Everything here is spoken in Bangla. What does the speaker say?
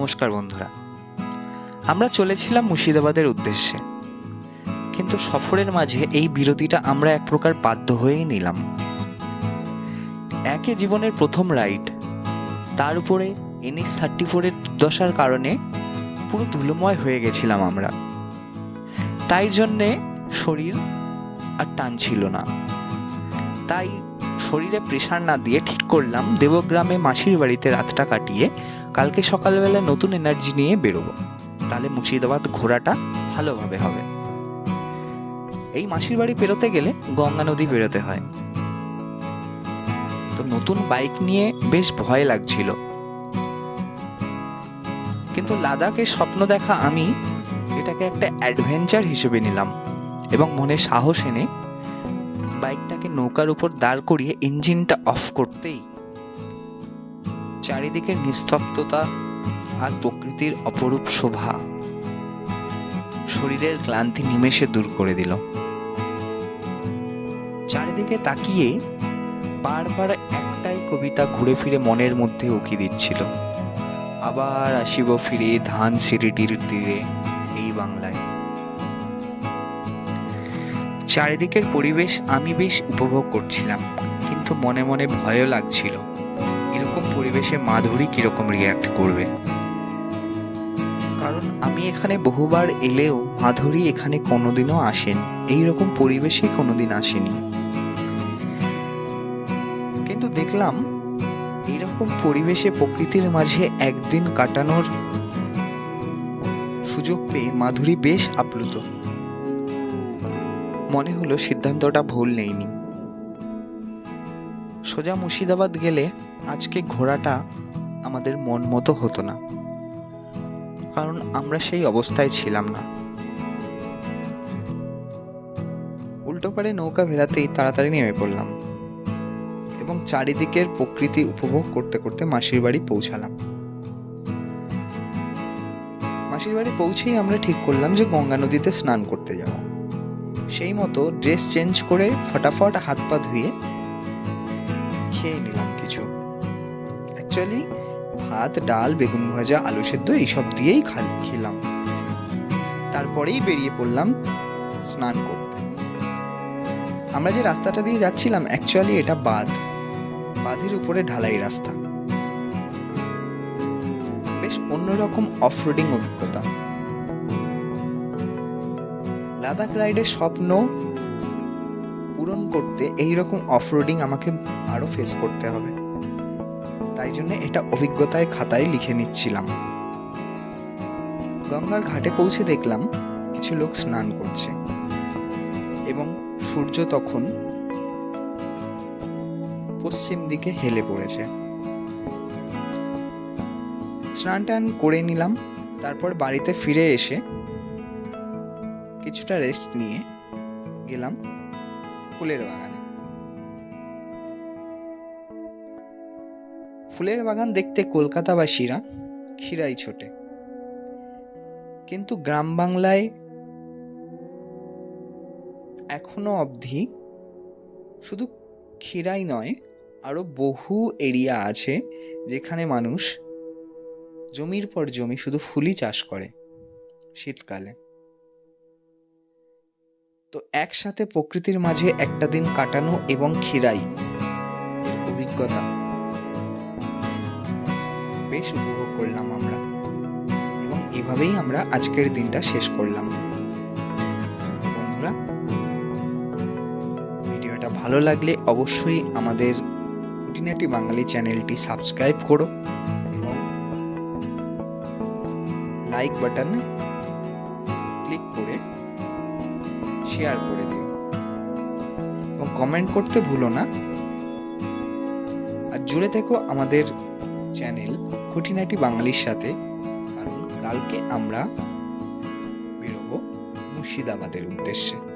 নমস্কার বন্ধুরা। আমরা চলেছিলাম মুর্শিদাবাদের উদ্দেশ্যে। কিন্তু সফরের মাঝে এই বিরতিটা আমরা এক প্রকার বাধ্য হয়েই নিলাম। একে জীবনের প্রথম রাইড। তার উপরে এনএস থার্টি ফোরের দুর্দশার কারণে পুরো ধুলোময় হয়ে গেছিলাম আমরা। তাই জন্যে শরীর আর টান ছিল না। তাই শরীরে প্রেশার না দিয়ে ঠিক করলাম দেবগ্রামে মাসির বাড়িতে রাতটা কাটিয়ে কালকে সকালবেলা নতুন এনার্জি নিয়ে বেরোবো। তাহলে মুর্শিদাবাদ ঘোরাটা ভালোভাবে হবে। এই মাসির বাড়ি পেরোতে গেলে গঙ্গা নদী বেরোতে হয়। তো নতুন বাইক নিয়ে বেশ ভয় লাগছিল। কিন্তু লাদাখের স্বপ্ন দেখা আমি এটাকে একটা অ্যাডভেঞ্চার হিসেবে নিলাম এবং মনে সাহস এনে বাইকটাকে নৌকার উপর দাঁড় করিয়ে ইঞ্জিনটা অফ করতেই চারিদিকের নিস্তব্ধতা আর প্রকৃতির অপরূপ শোভা। শরীরের ক্লান্তি নিমেষে দূর করে দিল। চারিদিকে তাকিয়ে বারবার একটাই কবিতা ঘুরে ফিরে মনের মধ্যে উকি দিচ্ছিল। আবার আসিব ফিরে ধান সিঁড়িটির তীরে এই বাংলায়। চারিদিকের পরিবেশ আমি বেশ উপভোগ করছিলাম, কিন্তু মনে মনে ভয়ও লাগছিল। এরকম পরিবেশে মাধুরী কীরকম রিয়াক্ট করবে? কারণ আমি এখানে বহুবার এলেও মাধুরী এখানে কোনোদিনও আসেন। এইরকম পরিবেশে কোনোদিন আসেনি। কিন্তু দেখলাম, এইরকম পরিবেশে প্রকৃতির মাঝে একদিন কাটানোর সুযোগ পেয়ে মাধুরী বেশ আপ্লুত। মনে হলো সিদ্ধান্তটা ভুল নেইনি। সোজা মুর্শিদাবাদ গেলে আজকে ঘোরাটা আমাদের মন মতো হতো না। কারণ আমরা সেই অবস্থায় ছিলাম না। উল্টো পারে নৌকা ভেড়াতেই তাড়াতাড়ি নেমে পড়লাম এবং চারিদিকের প্রকৃতি উপভোগ করতে করতে মাসির বাড়ি পৌঁছালাম। মাসির বাড়ি পৌঁছেই আমরা ঠিক করলাম যে গঙ্গা নদীতে স্নান করতে যাব। সেই মতো ড্রেস চেঞ্জ করে ফটাফট হাত পা ধুয়ে খেয়ে নিলাম। অ্যাকচুয়ালি ভাত, ডাল, বেগুন ভাজা, আলু সেদ্ধ, এইসব দিয়েই খেলাম। তারপরেই বেরিয়ে পড়লাম স্নান করতে। আমরা যে রাস্তাটা দিয়ে যাচ্ছিলাম অ্যাকচুয়ালি এটা বাঁধ। বাঁধের উপরে ঢালাই রাস্তা। বেশ অন্যরকম অফরোডিং অভিজ্ঞতা। লাদাখ রাইডের স্বপ্ন পূরণ করতে এই রকম অফরোডিং আমাকে আরও ফেস করতে হবে। তাই জন্য এটা অভিজ্ঞতায় খাতায় লিখে নিচ্ছিলাম। গঙ্গার ঘাটে পৌঁছে দেখলাম, কিছু লোক স্নান করছে। এবং সূর্য তখন পশ্চিম দিকে হেলে পড়েছে। স্নান টান করে নিলাম, তারপর বাড়িতে ফিরে এসে কিছুটা রেস্ট নিয়ে গেলাম ফুলের বাগানে। ফুলের বাগান দেখতে কলকাতাবাসীরা ক্ষীরাই ছোটে। কিন্তু গ্রাম বাংলায় এখনও অবধি শুধু ক্ষীরাই নয়, আরও বহু এরিয়া আছে যেখানে মানুষ জমির পর জমি শুধু ফুলই চাষ করে শীতকালে। তো একসাথে প্রকৃতির মাঝে একটা দিন কাটানো এবং ক্ষীরাই অভিজ্ঞতা। বেশ উপভোগ করলাম আমরা। এবং এভাবেই আমরা আজকের দিনটা শেষ করলাম। বন্ধুরা, ভিডিওটা ভালো লাগলে অবশ্যই আমাদের খুঁটিনাটি বাঙালি চ্যানেলটি সাবস্ক্রাইব করো এবং লাইক বাটনে ক্লিক করে শেয়ার করে দিও। এবং কমেন্ট করতে ভুলো না। আর জুড়ে থেকো আমাদের চ্যানেল। খুঁটিনাটি বাঙালির সাথে কারণ কালকে আমরা বেরোবো মুর্শিদাবাদের উদ্দেশ্যে।